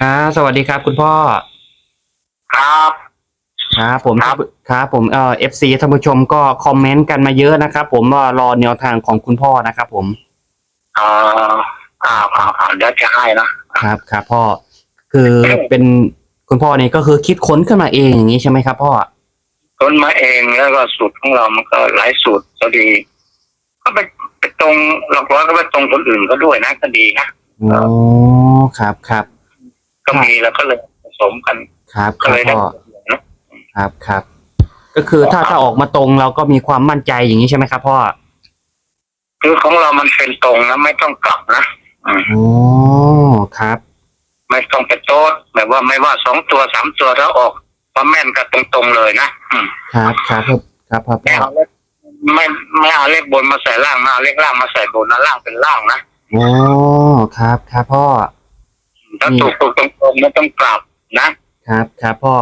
ครับสวัสดีครับ คุณพ่อ ครับ ครับผมครับ ครับผมเอ่อฟซีท่านผู้ชมก็คอมเมนต์กันมาเยอะนะครับ ผมว่ารอแนวทางของคุณพ่อนะครับ ผมเอ่ออ่าอ่าอ่าเดี๋ยวจะให้นะครับครับพ่อ คือเป็นคุณพ่อนี่ก็คือคิดค้นขึ้นมาเองอย่างนี้ใช่ไหมครับพ่อต้นมาเองแล้วก็สูตรของเรามันก็หลายสูตรก็ดี ก็ไปไปตรงหลักร้อยก็ไปตรงคนอื่นก็ด้วยนะก็ดีนะโอ้ครับครับ ก็มีแล้วก็เลยผสมกัน ครับคก็รับเลยได้พ่อเนอะครับครับ ก็คือถ้าถ้าออกมาตรงเราก็มีความมั่นใจอย่างนี้ใช่ไหมครับพ่อคือของเรามันเป็นตรงนะไม่ต้องกลับนะอืมโอ้ครับ ไม่ต้องไปโต๊ดแบบว่าไม่ว่าสองตัวสามตัวถ้าออกมาแม่นกันตรงๆเลยนะอืมครับครับครับพ่อไม่พ่อเอาเลขไม่ไม่เอาเลขบนมาใส่ล่างนะเอาเลขล่างมาใส่บนนะล่างเป็นล่างนะโอ้ครับครับพ่อ ถ้าถูกถูกตรงๆไม่ต้องกลับนะครับครับพ่อ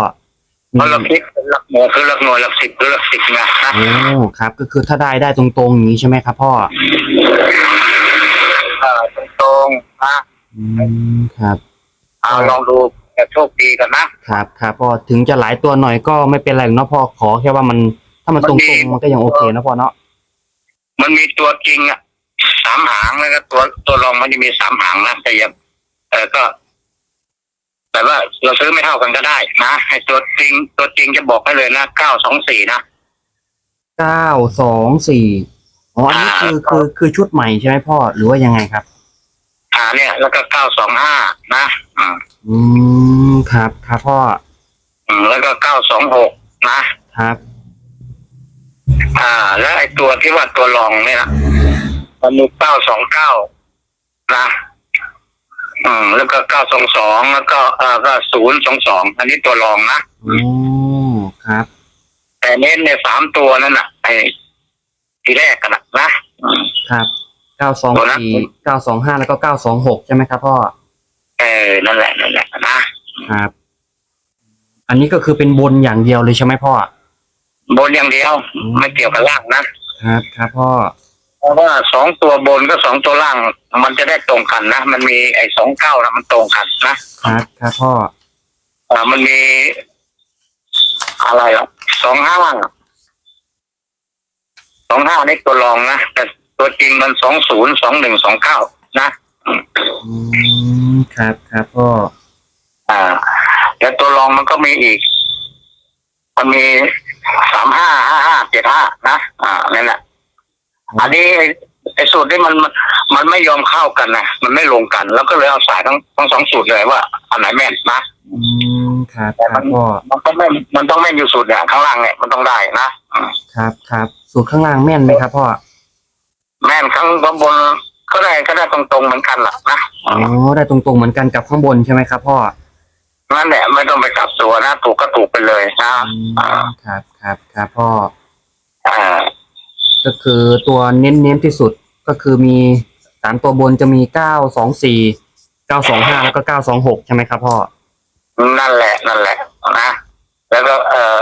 เพราะเราคิดเป็นหลักหน่วยคือหลักหน่วยหลักสิบหรือหลักสิบไงนะโอ้ครับ ก็คือถ้าได้ได้ตรงๆอย่างนี้ใช่ไหมครับพ่อเออตรงๆนะอืมครับ เอาลองดูจะโชคดีกันนะครับครับพ่อถึงจะหลายตัวหน่อยก็ไม่เป็นไรหรอกเนาะพ่อขอแค่ว่ามันถ้ามันตรงๆมันก็ยังโอเคนะพ่อเนาะมันมีตัวจริงอะสามหางแล้วก็ตัวตัวรองมันจะมีสามหางนะแต่อยังเออก็ แต่ว่าเราซื้อไม่เท่ากันก็ได้นะให้ตัวจริงตัวจริงจะบอกให้เลยนะเก้าสองสี่นะเก้าสองสี่อ๋ออันนี้คืออ่าคือคือชุดใหม่ใช่ไหมพ่อหรือว่ายังไงครับ อ่าเนี่ย แล้วก็เก้าสองห้านะอืมอืมครับครับพ่ออืมแล้วก็เก้าสองหกนะครับ อ่า แล้วไอ้ตัวที่ว่าตัวรองเนี่ยนะมันมีเก้าสองเก้านะ อืมแล้วก็เก้าสองสองแล้วก็เอ่อก็ศูนย์สองสองอันนี้ตัวรองนะ โอ้ครับ แต่เน้นในสามตัวนั่นน่ะไอ้ทีแรกกันนะนะอืมครับเก้าสองตัวนั้นสี่เก้าสองห้าแล้วก็เก้าสองหกใช่ไหมครับพ่อ เออ นั่นแหละนั่นแหละนะ ครับ อันนี้ก็คือเป็นบนอย่างเดียวเลยใช่ไหมพ่อบนอย่างเดียว ไม่เกี่ยวกับล่างนะ ครับ ครับพ่อ เพราะว่าสองตัวบนก็สองตัวล่าง มันจะได้ตรงกันนะ มันมีไอ้สองเก้านะมันตรงกันนะครับครับพ่ออ่ามันมีอะไรอะสองห้าสองห้านี่ตัวรองนะแต่ตัวจริงมันสองศูนย์สองหนึ่งสองเก้านะอืมครับครับพ่ออ่าแล้วตัวรองมันก็มีอีก มันมีสามห้าห้าห้าเจ็ดห้านะ อ่านั่นแหละ อันนี้ไอ้ไอ้สูตรนี้มันมันมันไม่ยอมเข้ากันนะมันไม่ลงกัน แล้วก็เลยเอาสายทั้งทั้งสองสูตรเลยว่าอันไหนแม่นนะอืมครับครับพ่อมันต้องแม่นมันต้องแม่นอยู่สูตรเนี่ยข้างล่างเนี่ยมันต้องได้นะอืมครับครับสูตรข้างล่างแม่นไหมครับพ่อแม่นข้างบนก็ได้ก็ได้ตรงๆเหมือนกันแหละนะอ๋อได้ตรงๆเหมือนกันกับข้างบนใช่ไหมครับพ่อนั่นแหละไม่ต้องไปกลับตัวนะถูกก็ถูกไปเลยนะอืมอ่าครับครับครับพ่อ อ่า ก็คือตัวเน้นเน้นๆที่สุดก็คือมีสามตัวบนจะมีเก้าสองสี่เก้าสองห้าแล้วก็เก้าสองหกใช่ไหมครับพ่อนั่นแหละ นั่นแหละนะแล้วก็เออ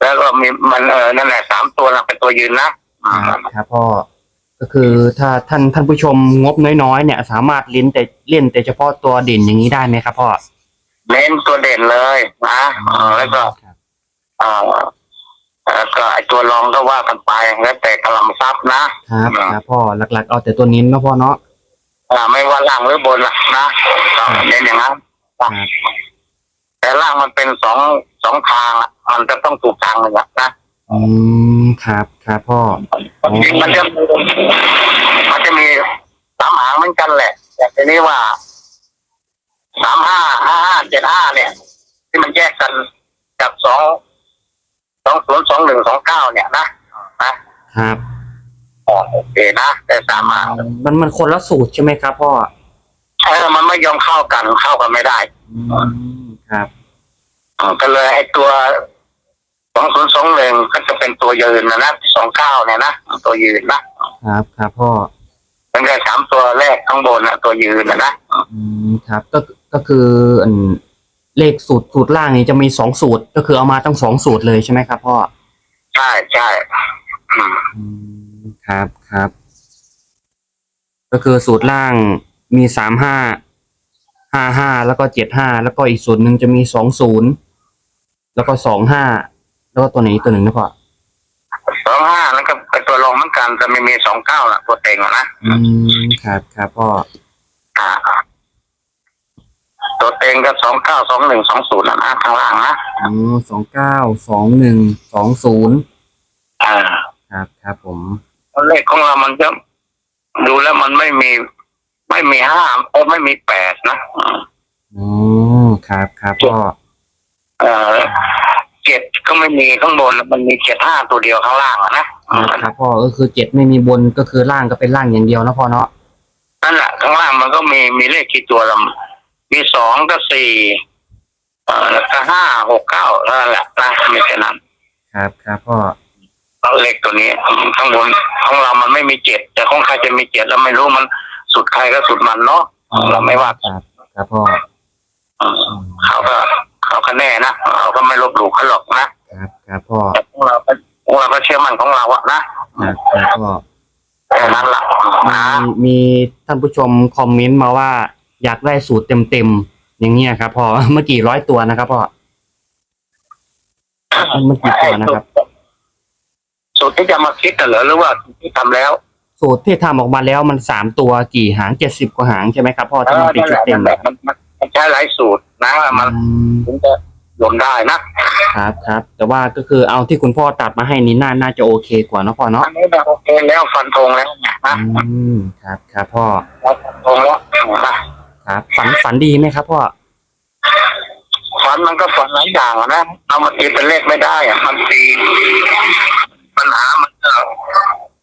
แล้วก็มีมันเออนั่นแหละสามตัวนะเป็นตัวยืนนะอืมครับครับพ่อก็คือถ้าท่านท่านผู้ชมงบน้อยๆเนี่ย สามารถเล่นแต่เล่นแต่เฉพาะตัวเด่นอย่างนี้ได้ไหมครับพ่อเน้นตัวเด่นเลยนะเออแล้วก็ครับเออ แล้วก็ไอตัวรองก็ว่ากันไปแล้วแต่กำลังทรัพย์นะครับครับพ่อหลัก ๆ เอาแต่ตัวเน้นเนาะพ่อเนาะอ่าไม่ว่าล่างหรือบนล่ะนะเน้นอย่างนั้นครับแต่ล่างมันเป็นสองสองทางอะมันจะต้องถูกทางเลยนะอืมครับครับพ่อมันจะมันจะมีสามหางเหมือนกันแหละ แต่ทีนี้ว่าสามห้าห้าห้าเจ็ดห้าเนี่ย ที่มันแยกกันจากสอง สองศูนย์สองหนึ่งสองเก้าเนี่ยนะนะครับ อ๋อโอเคนะแต่สามหางมันมันคนละสูตรใช่ไหมครับพ่อเออมันไม่ยอมเข้ากันเข้ากันไม่ได้อืมครับอ่าก็เลยไอ้ตัวสองศูนย์สองหนึ่งก็จะเป็นตัวยืนนะนะสองเก้าเนี่ยนะตัวยืนนะครับครับพ่อตั้งแต่สามตัวแรกข้างบนนะตัวยืนนะนะอืมครับก็ก็คืออัน เลขสูตรสูตรล่างนี่จะมีสองสูตร ก็คือเอามาทั้งสองสูตรเลยใช่ไหมครับพ่อใช่ใช่อืมอืมครับครับ ก็คือสูตรล่างมีสามห้าห้าห้าแล้วก็เจ็ดห้าแล้วก็อีกส่วนหนึ่งจะมีสองศูนย์แล้วก็สองห้าแล้วก็ตัวไหนอีกตัวหนึ่งนะพ่อสองห้าแล้วก็เป็นตัวรองเหมือนกันแต่ไม่มีสองเก้าน่ะตัวเต็งอะนะอืมครับครับพ่อ อ่า ตัวเต็งก็สองเก้าสองหนึ่งสองศูนย์นะข้างล่างนะอ๋อสองเก้าสองหนึ่งสองศูนย์อ่าครับครับผมเลขของเรามันจะดูแล้วมันไม่มีไม่มีห้าโอ้ไม่มีแปดนะอืมอ๋อครับครับพ่อเอ่อเจ็ดก็ไม่มีข้างบนมันมีเจ็ดห้าตัวเดียวข้างล่างอะนะคอืรับมครับพ่อก็คือเจ็ดไม่มีบนก็คือล่างก็เป็นล่างอย่างเดียวนะพ่อเนาะนั่นแหละข้างล่างมันก็มีมีเลขกี่ตัวละ มีสองก็สี่เอ่อแล้วก็ห้าหกเก้านั่นแหละนะมีแค่นั้นครับครับพ่อเลขตัวนี้ข้างบนของเรามันไม่มีเจ็ดแต่ของใครจะมีเจ็ดเราไม่รู้มันสุดใครก็สุดมันเนาะเราไม่ว่าครับครับพ่ออืมอืมเขาก็เขาก็แน่นะเราก็ไม่ลบหลู่เขาหรอกนะครับครับพ่อแต่พวกเราก็พวกเราก็เชื่อมั่นของเราอะนะครับครับพ่อแค่นั้นละมีนะมีท่านผู้ชมคอมเมนต์มาว่า อยากได้สูตรเต็มๆอย่างเงี้ยครับพ่อเมื่อกี่ร้อยตัวนะครับพ่อมันกี่ตัวนะครับ สูตรที่จะมาคิดน่ะเหรอหรือว่าที่ทำแล้ว สูตรที่ทำออกมาแล้วมันสามตัวกี่หางเจ็ดสิบกว่าหางใช่ไหมครับพ่อเอที่อมันเป็นนั่นชุแหดละเต็มนั่นแหละมันมันมันใช้หลายสูตรนะมันอืมถึงจะรวมได้นะครับครับ แต่ว่าก็คือเอาที่คุณพ่อตัดมาให้นี่น่าน่าจะโอเคกว่าเนาะพ่อเนาะอันนี้แบบโอเคแล้วฟันธงแล้วนะอืมครับครับพ่อฟันธงแล้วนะ ครับ ฝันฝันดีไหมครับพ่อฝันมันก็ฝันหลายอย่างอะนะเอามาตีเป็นเลขไม่ได้อะมันตีปัญหามันก็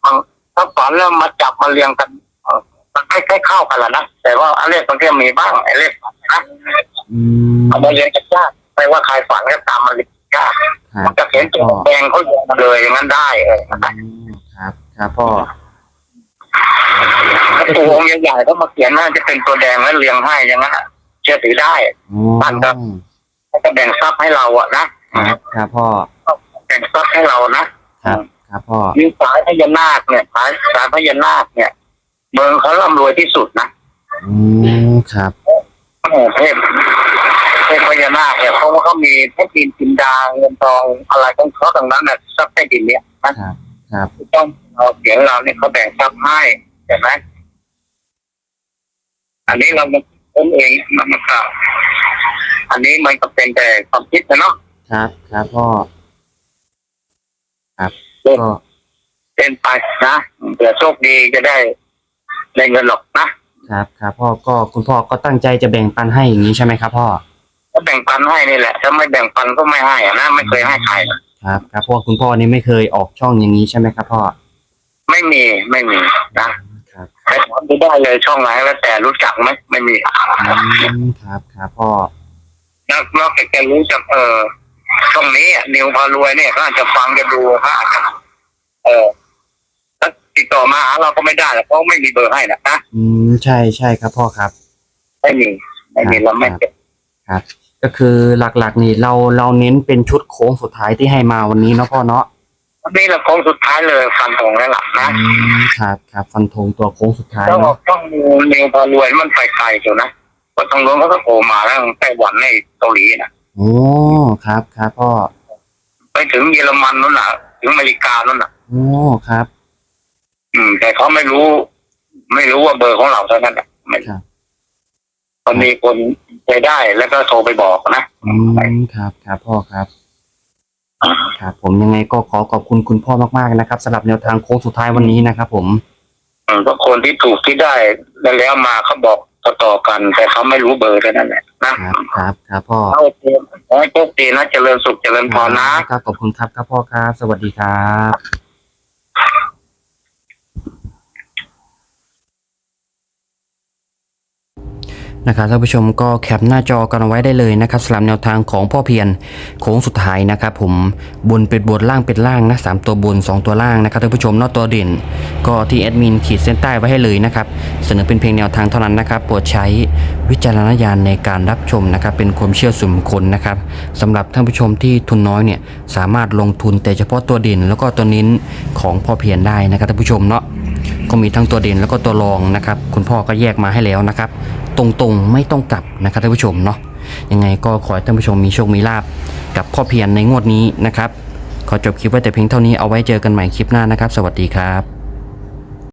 มันถ้าฝันแล้วมาจับมาเรียงกันเอ่อมันไม่ค่อยเข้ากันละนะแต่ว่าอันเลขมันก็มีบ้างไอ้เลขฝันนะอืมเอามาเรียงกันยากไม่ว่าใครฝันก็ตามมาเรียงยากครับมันจะเขียนตัวแดงเขาเรียงมาเลยอย่างนั้นได้เออนะอืมครับ ครับพ่อ ถ้าตัวองค์ใหญ่ๆเขามาเขียนน่าจะเป็นตัวแดงแล้วเรียงให้อย่างนั้นอะเชื่อถือได้อ๋อบ้านครับเขาจะแบ่งทรัพย์ให้เราอะนะครับครับพ่อแบ่งทรัพย์ให้เรานะครับครับพ่อมีสายพญานาคเนี่ยสายสายพญานาคเนี่ย เมืองเขาร่ำรวยที่สุดนะอืมครับเออเทพเทพพญานาคเนี่ยเพราะว่าเขามีเพชรดินจินดาเงินทองอะไรของเขาตรงนั้นน่ะทรัพย์ใต้ดินเนี่ยนะครับ ครับต้อง เราเสียงเราเนี่ยเขาแบ่งทรัพย์ให้เห็นไหมอันนี้เรามาคนเองมันก็อันนี้มันก็เป็นแต่ความคิดนะเนาะครับ ครับพ่อครับเออก็เป็นไปนะเผื่อโชคดีจะได้ได้เงินหรอกนะครับ ครับพ่อก็คุณพ่อก็ตั้งใจจะแบ่งปันให้อย่างนี้ใช่ไหมครับพ่อถ้าแบ่งปันให้นี่แหละถ้าไม่แบ่งปันก็ไม่ให้อะนะไม่เคยให้ใครนะครับ ครับเพราะว่าคุณพ่อนี่ไม่เคยออกช่องอย่างนี้ใช่ไหมครับพ่อ ไม่มีไม่มีนะครับใครทำไม่ได้เลยช่องไหนแล้วแต่รู้จักไหมไม่มีอืมครับครับพ่อนอกนอกจากจะรู้จักเออช่องนี้อะนิวพารวยเนี่ยเขาอาจจะฟังจะดูเขาอาจจะเออถ้าติดต่อมาหาเราก็ไม่ได้หรอกเพราะไม่มีเบอร์ให้นะนะอืมใช่ใช่ครับพ่อครับ ไม่มีไม่มีเราไม่เป็นครับ ก็คือหลักๆนี่เราเราเน้นเป็นชุดโค้งสุดท้ายที่ให้มาวันนี้เนาะพ่อเนาะวั นนี้เราโค้งสุดท้ายเลยฟันธงแล้วล่ะนะอืมครับครับฟันธงตัวโค้งสุดท้ายแล้วเนาะต้องนิวนิวพารวยมันไปไกลอยู่นะเพราะทางโน้นเขาก็โผล่มาแล้วไต้หวันในเกาหลีนะโอ้ครับครับพ่อไปถึงเยอรมันนู่นน่ะ ถึงอเมริกานู่นน่ะ โอ้ครับ อืม แต่เขาไม่รู้ ไม่รู้ว่าเบอร์ของเราเท่านั้นแหละไม่ครับตอนนี้คนใจได้แล้วก็โทรไปบอกนะอืมครับครับพ่อครับ ครับผมยังไงก็ขอขอบคุณคุณพ่อมากๆนะครับสำหรับแนวทางโค้งสุดท้ายวันนี้นะครับผมอืมก็คนที่ถูกที่ได้แล้วแล้วมาเขาบอกต่อๆกัน แต่เขาไม่รู้เบอร์เท่านั้นแหละนะครับครับครับพ่อเอาโอเคขอให้โชคดีนะเจริญสุขเจริญพรนะ ครับขอบคุณครับครับพ่อครับ สวัสดีครับ นะครับท่านผู้ชมก็แคปหน้าจอกันเอาไว้ได้เลยนะครับสำหรับแนวทางของพ่อเพียรโค้งสุดท้ายนะครับผมบนเป็นบนล่างเป็นล่างนะสามตัวบน 2 ตัวล่างนะครับท่านผู้ชมนอกตัวเด่น ก็ที่แอดมินขีดเส้นใต้ไว้ให้เลยนะครับเสนอเป็นเพียงแนวทางเท่านั้นนะครับโปรดใช้วิจารณญาณในการรับชมนะครับเป็นความเชื่อส่วนบุคคลนะครับสำหรับท่านผู้ชมที่ทุนน้อยเนี่ยสามารถลงทุนแต่เฉพาะตัวเด่น แล้วก็ตัวเน้นของพ่อเพียรได้นะครับท่านผู้ชมเนาะก็มีทั้งตัวเด่นแล้วก็ตัวรองนะครับคุณพ่อก็แยกมาให้แล้วนะครับ ตรงๆ ไม่ต้องกลับนะครับท่านผู้ชมเนาะยังไงก็ขอให้ท่านผู้ชมมีโชคมีลาบกับพ่อเพียรในงวดนี้นะครับ ขอจบคลิปไว้แต่เพียงเท่านี้เอาไว้เจอกันใหม่คลิปหน้านะครับ สวัสดีครับ